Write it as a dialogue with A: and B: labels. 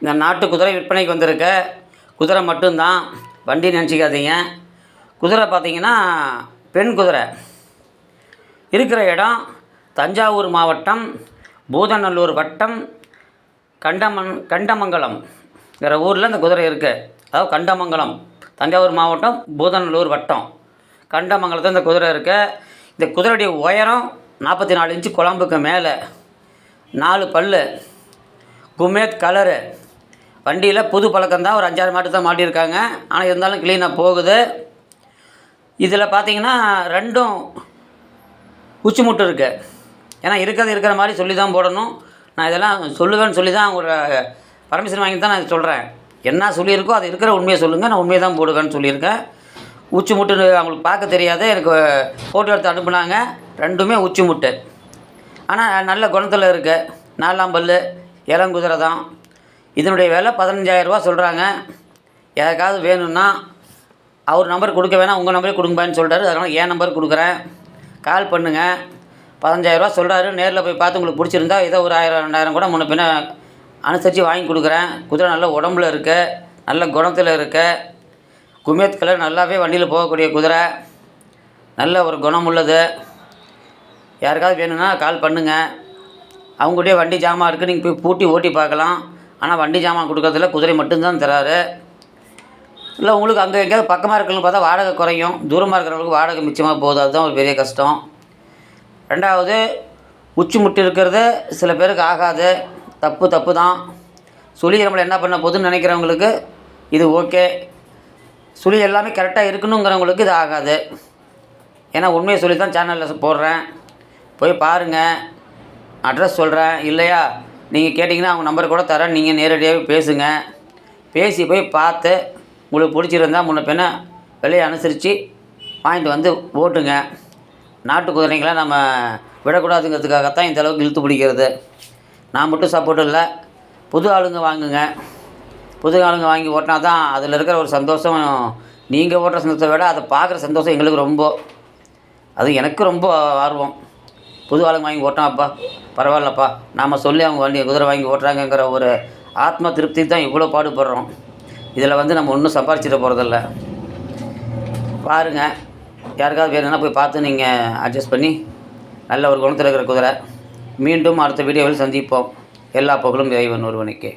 A: இந்த நாட்டு குதிரை விற்பனைக்கு வந்திருக்க குதிரை மட்டும்தான். வண்டி நினச்சிக்காதீங்க. குதிரை பார்த்தீங்கன்னா பெண் குதிரை. இருக்கிற இடம் தஞ்சாவூர் மாவட்டம் பூதநல்லூர் வட்டம் கண்டமன் கண்டமங்கலம்ங்கிற ஊரில் இந்த குதிரை இருக்குது அதாவது கண்டமங்கலம். தஞ்சாவூர் மாவட்டம் பூதநல்லூர் வட்டம். கண்டமங்கலத்தில் இந்த குதிரை இருக்குது இந்த குதிரையுடைய உயரம் நாற்பத்தி நாலு இன்ச்சு குழம்புக்கு மேலே. நாலு பல்லு. குமேத் கலரு. வண்டியில் புது பழக்கம் தான். ஒரு அஞ்சாறு மாட்டு தான் மாட்டியிருக்காங்க. ஆனால் இருந்தாலும் க்ளீனாக போகுது. இதில் பார்த்தீங்கன்னா ரெண்டும் உச்சி முட்டு இருக்குது ஏன்னா இருக்கிறது இருக்கிற மாதிரி சொல்லி தான் போடணும். நான் இதெல்லாம் சொல்லுவேன்னு சொல்லி தான் ஒரு பர்மிஷன் வாங்கி தான் நான் சொல்கிறேன் என்ன சொல்லியிருக்கோ அது இருக்கிற உண்மையை சொல்லுங்கள் நான் உண்மையை தான் போடுவேன்னு சொல்லியிருக்கேன். உச்சி முட்டுன்னு அவங்களுக்கு பார்க்க தெரியாது. எனக்கு ஃபோட்டோ எடுத்து அனுப்புனாங்க. ரெண்டுமே உச்சி முட்டு. ஆனால் நல்ல குணத்தில் இருக்குது நாலாம் பல்லு இளங்குதிரை தான் இதனுடைய விலை பதினஞ்சாயிரரூபா சொல்கிறாங்க யாருக்காவது வேணும்னா அவர் நம்பர் கொடுக்க வேணாம் உங்கள் நம்பரே கொடுங்கப்பான்னு சொல்கிறாரு அதனால் என் நம்பர் கொடுக்குறேன். கால் பண்ணுங்கள் பதினஞ்சாயிரரூபா சொல்கிறாரு நேரில் போய் பார்த்து உங்களுக்கு பிடிச்சிருந்தா ஏதோ ஒரு ஆயிரம் ரெண்டாயிரம் கூட முன்ன பின்ன அனுசரித்து வாங்கி கொடுக்குறேன். குதிரை நல்ல உடம்புல இருக்கு. நல்ல குணத்தில் இருக்கு. குமேத் கலர் நல்லாவே வண்டியில் போகக்கூடிய குதிரை. நல்ல ஒரு குணம் உள்ளது. யாருக்காவது வேணும்னா கால் பண்ணுங்கள் அவங்களுடைய வண்டி ஜாமான் இருக்குது நீங்கள் போய் பூட்டி ஓட்டி பார்க்கலாம். ஆனால் வண்டி ஜாமான் கொடுக்கறதில்ல குதிரை மட்டும்தான் தராரு. இல்லை உங்களுக்கு அங்கே எங்கேயாவது பக்கமாக இருக்கிறவங்க பார்த்தா வாடகை குறையும். தூரமாக இருக்கிறவங்களுக்கு வாடகை மிச்சமாக போகுது. அதுதான் ஒரு பெரிய கஷ்டம். ரெண்டாவது உச்சி முட்டி இருக்கிறது சில பேருக்கு ஆகாது. தப்பு தப்பு தான் சுழி நம்மளை என்ன பண்ண போகுதுன்னு நினைக்கிறவங்களுக்கு இது ஓகே. சுழி எல்லாமே கரெக்டாக இருக்கணுங்கிறவங்களுக்கு இது ஆகாது. ஏன்னா உண்மையை சொல்லி தான் சேனலில் போடுறேன். போய் பாருங்கள் அட்ரஸ் சொல்கிறேன் இல்லையா? நீங்கள் கேட்டிங்கன்னா அவங்க நம்பர் கூட தரேன். நீங்கள் நேரடியாகவே பேசுங்க. பேசி போய் பார்த்து உங்களுக்கு பிடிச்சிருந்தா முன்ன பின்ன விலையை அனுசரித்து வாங்கிட்டு வந்து ஓட்டுங்க. நாட்டு குதிரைங்களை நம்ம விடக்கூடாதுங்கிறதுக்காகத்தான் இந்த அளவுக்கு இழுத்து பிடிக்கிறது. நான் மட்டும் சப்போர்ட் இல்லை. புது ஆளுங்க வாங்குங்க. புது ஆளுங்க வாங்கி ஓட்டினா தான் அதில் இருக்கிற ஒரு சந்தோஷம். நீங்கள் ஓட்டுற சந்தோஷத்தை விட அதை பார்க்குற சந்தோஷம் எங்களுக்கு ரொம்ப. அது எனக்கு ரொம்ப ஆர்வம். புது ஆளுங்க வாங்கி ஓட்டினாப்பா. பரவாயில்லப்பா. நாம் சொல்லி அவங்க வண்டி குதிரை வாங்கி ஓட்டுறாங்கங்கிற ஒரு ஆத்ம திருப்தி தான் இவ்வளோ பாடுபடுறோம். இதில் வந்து நம்ம ஒன்றும் சம்பாரிச்சிட போகிறதில்ல பாருங்கள் யாருக்காவது வேணும்னா போய் பார்த்து நீங்கள் அட்ஜஸ்ட் பண்ணி நல்ல ஒரு குணத்தில் இருக்கிற குதிரை. மீண்டும் அடுத்த வீடியோவில் சந்திப்போம். எல்லா புகழும் இறைவன் ஒருவனுக்கே.